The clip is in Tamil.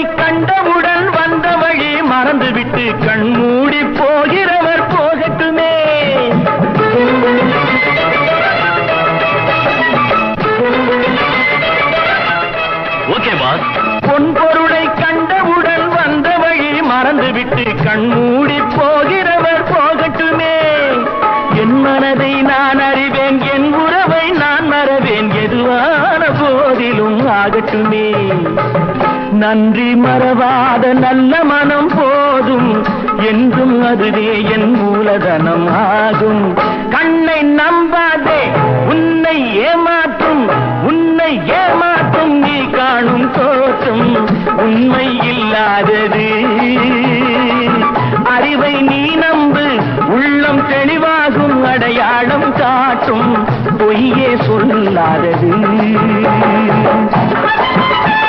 உன்னை கண்டவுடன் வந்த வழி மறந்துவிட்டு கண்மூடி போகிறவர் போகட்டுமே. ஓகே பாஸ் பொன் பொருளை கண்டவுடன் வந்த வழி மறந்துவிட்டு கண்மூடி போகிறவர் போகட்டுமே. என் மனதை நான் அறிவேன் என் உறவை நான் மறவேன் எதுவான போதிலும் ஆகட்டுமே. நன்றி மறவாத நல்ல மனம் போதும். என்றும் அதுவே என் மூலதனம் ஆகும். கண்ணை நம்பாதே உன்னை ஏமாற்றும். உன்னை ஏமாற்றும் நீ காணும் தோற்றம். உண்மை இல்லாதது. அறிவை நீ நம்பு உள்ளம் தெளிவாகும் அடையாளம் காட்டும். பொய்யே சொல்லாதது.